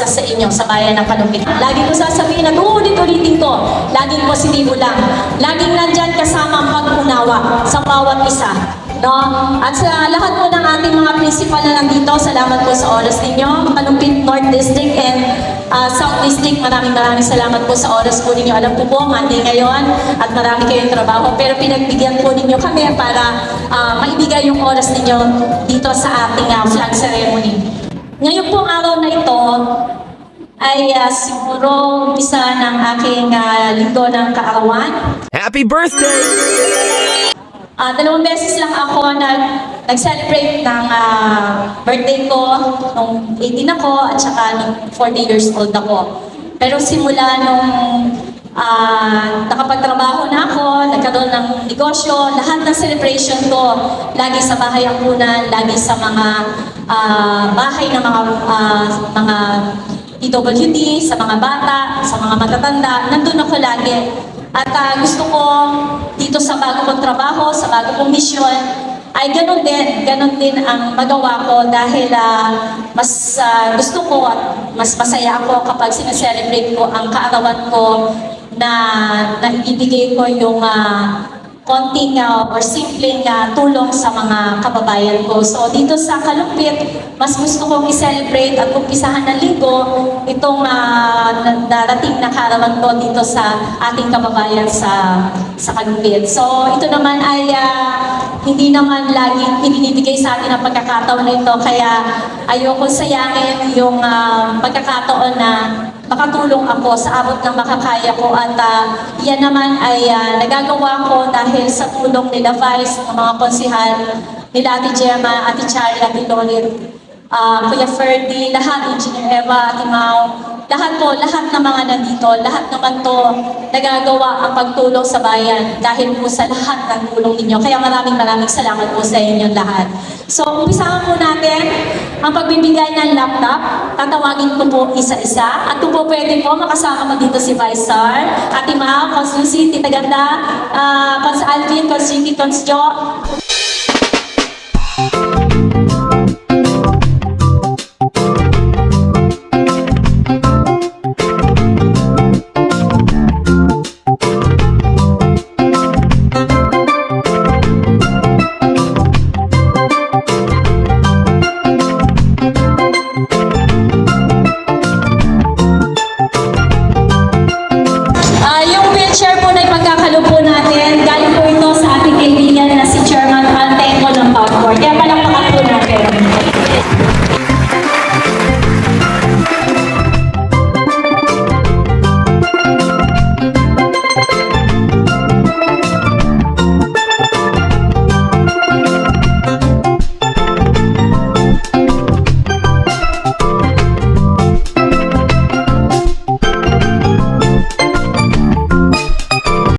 isa sa inyo sa bayan ng Kalumpit. Lagi ko sasabihin at uulit-ulitin ko, laging positibo lang. Laging nandyan kasama ang pag-unawa sa bawat isa. No? At sa lahat po ng ating mga principal na nandito, salamat po sa oras ninyo. Kalumpit North District and uh, South District, maraming maraming salamat po sa oras po ninyo. Alam ko po, Monday ngayon at marami kayong trabaho. Pero pinagbigyan po ninyo kami para uh, maibigay yung oras ninyo dito sa ating uh, flag ceremony. Ngayon pong araw na ito, ay uh, siguro umpisa ng aking uh, linggo ng kaarawan. Happy birthday! Ah, dalawang beses lang ako nag, nag-celebrate ng ah, birthday ko nung 18 ako at saka nung 40 years old ako. Pero simula nung ah, nakapagtrabaho na ako, nagkaroon ng negosyo, lahat ng celebration ko, lagi sa bahay ampunan, lagi sa mga ah, bahay ng mga ah, mga PWD, sa mga bata, sa mga matatanda, nandun ako lagi. At ah, gusto ko dito sa bago kong trabaho, sa bago kong mission, ay ganun din, ganun din ang magawa ko dahil ah, mas ah, gusto ko at mas masaya ako kapag sineselebrate ko ang kaarawan ko na naibibigay ko yung ah, konting ah, or simpleng ah, tulong sa mga kababayan ko. So dito sa Kalumpit, mas gusto kong i-celebrate at umpisahan ng linggo itong na- darating na karawan ko dito sa ating kababayan sa sa Kalumpit. So ito naman ay ah, hindi naman laging ibinibigay sa atin ang pagkakataon na ito kaya ayoko sayangin yung ah, pagkakataon na makatulong ako sa abot ng makakaya ko at ah, yan naman ay ah, nagagawa ko dahil sa tulong nila Vice, ng mga konsihal, nila Ate Gemma, Ate Chari, Ate Lolit, ah, Kuya Ferdy, lahat, Engineer Eva, Ate Mau, lahat po, lahat ng mga nandito, lahat naman to nagagawa ang pagtulong sa bayan dahil po sa lahat ng tulong ninyo. Kaya maraming maraming salamat po sa inyong lahat. So, umpisahan po natin ang pagbibigay ng laptop. Tatawagin ko po isa-isa. At kung po pwede po, makasama mo dito si Vice Sar, Ate Mao, Cons Lucy, Tita Ganda, uh, Cons Alvin, Cons Ricky, Cons Jo,